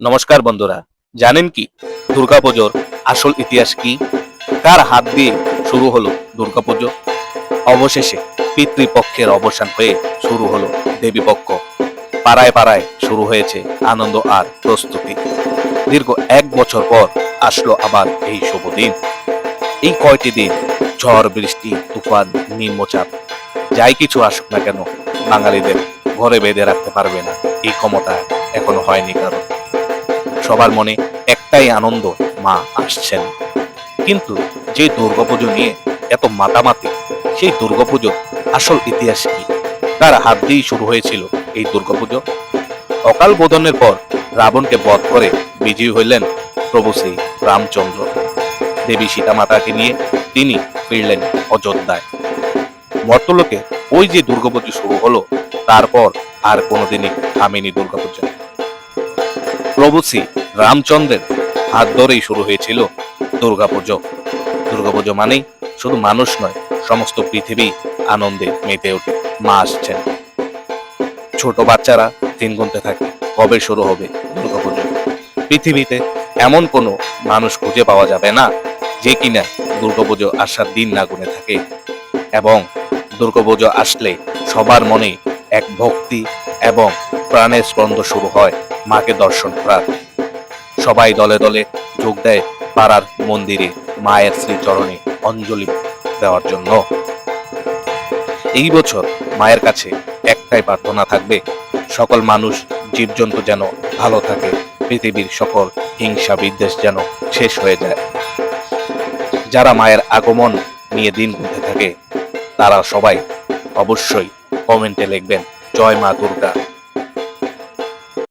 নমস্কার বন্ধুরা, জানেন কি দুর্গাপুজোর আসল ইতিহাস কি? কার হাত দিয়ে শুরু হলো দুর্গাপুজো? অবশেষে পিতৃপক্ষের অবসান হয়ে শুরু হলো দেবীপক্ষ। পাড়ায় পাড়ায় শুরু হয়েছে আনন্দ আর প্রস্তুতি। দীর্ঘ এক বছর পর আসলো আবার এই শুভ দিন। এই কয়টি দিন? ঝড়, বৃষ্টি, তুফান, নিম্নচাপ। যাই কিছু আসুক না কেন, বাঙালিদের ঘরে বেঁধে রাখতে পারবে না। এই ক্ষমতা এখনও হয়নি কারণ সবার মনে একটাই আনন্দ, মা আসছেন। কিন্তু যে দুর্গাপুজো নিয়ে এত মাতামাতি, সেই দুর্গাপুজোর আসল ইতিহাস কি? তার হাত দিয়েই শুরু হয়েছিল এই দুর্গাপুজো? অকাল বোধনের পর রাবণকে বধ করে বিজয়ী হইলেন প্রভু শ্রী রামচন্দ্র। দেবী সীতামাতাকে নিয়ে তিনি ফিরলেন অযোধ্যায়। মর্তলোকে ওই যে দুর্গাপুজো শুরু হলো, তারপর আর কোনোদিনই থামেনি দুর্গাপুজো। প্রভু শ্রী রামচন্দ্রের হাত ধরেই শুরু হয়েছিল দুর্গাপুজো। দুর্গাপুজো মানেই শুধু মানুষ নয়, সমস্ত পৃথিবী আনন্দে মেতে ওঠে, মা আসছেন। ছোট বাচ্চারা দিন গুনতে থাকে, কবে শুরু হবে দুর্গাপুজো? পৃথিবীতে এমন কোনো মানুষ খুঁজে পাওয়া যাবে না, যে কিনা দুর্গাপুজো আসার দিন না গুনে থাকে। এবং দুর্গাপুজো আসলে সবার মনে এক ভক্তি এবং প্রাণের স্পন্দ শুরু হয় মাকে দর্শন করার। সবাই দলে দলে যোগ দেয় পাড়ার মন্দিরে মায়ের শ্রীচরণে অঞ্জলি দেওয়ার জন্য। এই বছর মায়ের কাছে একটাই প্রার্থনা থাকবে, সকল মানুষ জীবজন্তু যেন ভালো থাকে, পৃথিবীর সকল হিংসা বিদ্বেষ যেন শেষ হয়ে যায়। যারা মায়ের আগমন নিয়ে দিন গুনতে থাকে, তারা সবাই অবশ্যই কমেন্টে লিখবেন জয় মা দুর্গা।